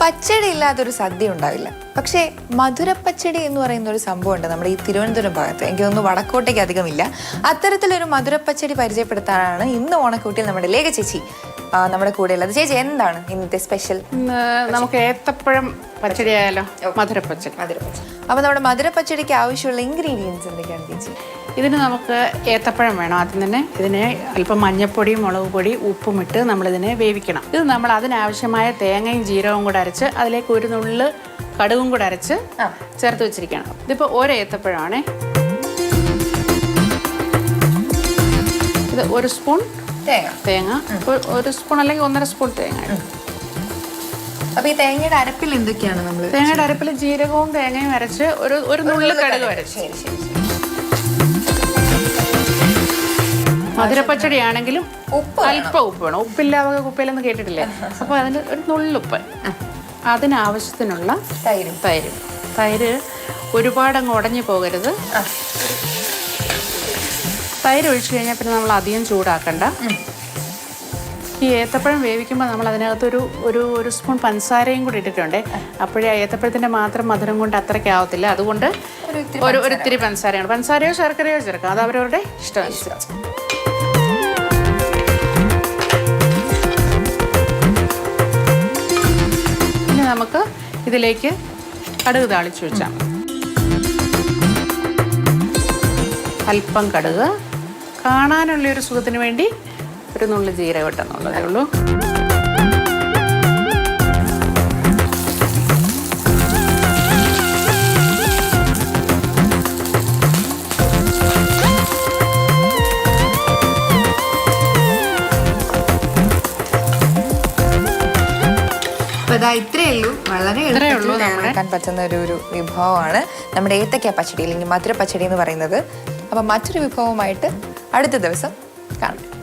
പച്ചടി ഇല്ലാത്തൊരു സദ്യ ഉണ്ടാവില്ല പക്ഷേ മധുരപ്പച്ചടി എന്ന് പറയുന്ന ഒരു സംഭവം ഉണ്ട് നമ്മുടെ ഈ തിരുവനന്തപുരം ഭാഗത്ത്. എനിക്ക് തോന്നുന്നു വടക്കോട്ടേക്ക് അധികമില്ല. അത്തരത്തിലൊരു മധുരപ്പച്ചടി പരിചയപ്പെടുത്താനാണ് ഇന്ന് ഓണക്കൂട്ടിൽ നമ്മുടെ ലേഖ ചേച്ചി നമ്മുടെ കൂടെ ഉള്ളത് ചേച്ചി എന്താണ് ഇന്നത്തെ സ്പെഷ്യൽ നമുക്ക് ഏത്തപ്പഴം പച്ചടി ആയാലോ മധുരപ്പച്ചടി. മധുരപ്പച്ചടി. അപ്പൊ നമ്മുടെ മധുരപ്പച്ചടിക്ക് ആവശ്യമുള്ള ഇൻഗ്രീഡിയൻസ് എന്തൊക്കെയാണ് ചേച്ചി? ഇതിന് നമുക്ക് ഏത്തപ്പഴം വേണം. ആദ്യം തന്നെ ഇതിനെ അല്പം മഞ്ഞപ്പൊടി മുളക് പൊടി ഉപ്പും ഇട്ട് നമ്മളിതിനെ വേവിക്കണം. ഇത് നമ്മൾ അതിനാവശ്യമായ തേങ്ങയും ജീരകവും കൂടെ അരച്ച് അതിലേക്ക് ഒരു നുള്ള് കടുകും കൂടെ അരച്ച് ചേർത്ത് വെച്ചിരിക്കണം ഇതിപ്പോൾ ഒരു ഏത്തപ്പഴമാണേ. ഇത് ഒരു സ്പൂൺ തേങ്ങ. ഒരു- സ്പൂൺ അല്ലെങ്കിൽ ഒന്നര സ്പൂൺ തേങ്ങ. അപ്പൊ ഈ തേങ്ങയുടെ അരപ്പിൽ എന്തൊക്കെയാണ് നമ്മൾ തേങ്ങയുടെ അരപ്പിൽ ജീരകവും തേങ്ങയും അരച്ച് ഒരു ഒരു നുള്ളു കടുക് അരച്ച് ശരി. മധുരപ്പച്ചടി ആണെങ്കിലും ഉപ്പ് അല്പം ഉപ്പ് വേണം. ഉപ്പില്ലാതെ കുപ്പയിലെന്ന് കേട്ടിട്ടില്ലേ? അപ്പൊ അതിന് ഒരു നുള്ളുപ്പ്. അതിനാവശ്യത്തിനുള്ള തൈരും. തൈര്. തൈര് ഒരുപാട് അങ്ങ് ഉടഞ്ഞു പോകരുത്. തൈര് ഒഴിച്ചു കഴിഞ്ഞാൽ പിന്നെ നമ്മൾ അധികം ചൂടാക്കണ്ട. ഈ ഏത്തപ്പഴം വേവിക്കുമ്പോൾ നമ്മൾ അതിനകത്തൊരു ഒരു ഒരു സ്പൂൺ പഞ്ചസാരയും കൂടി ഇട്ടിട്ടുണ്ട്. അപ്പോഴേ ഏത്തപ്പഴത്തിന്റെ മാത്രം മധുരം കൊണ്ട് അത്രയ്ക്ക് ആവത്തില്ല. അതുകൊണ്ട് ഒരു ഒരുത്തിരി പഞ്ചസാരയാണ്. പഞ്ചസാരയോ ശർക്കരയോ ചേർക്കാം. അത് അവരവരുടെ ഇഷ്ടമനുസരിച്ച് ഇനി നമുക്ക് ഇതിലേക്ക് കടുക് താളിച്ചു വെച്ചാൽ അല്പം കടുക്. കാണാനുള്ള ഒരു സുഖത്തിന് വേണ്ടി ഒരു നുള്ളു ജീരകം ഇട്ടെന്നുള്ളതേ ഉള്ളൂ. വളരെ ഉള്ളൂ പറ്റുന്ന ഒരു ഒരു വിഭവമാണ്. നമ്മുടെ ഏത്തക്ക പച്ചടി അല്ലെങ്കിൽ മധുര പച്ചടി എന്ന് പറയുന്നത്. അപ്പൊ മറ്റൊരു വിഭവമായിട്ട് അടുത്ത ദിവസം കാണാം.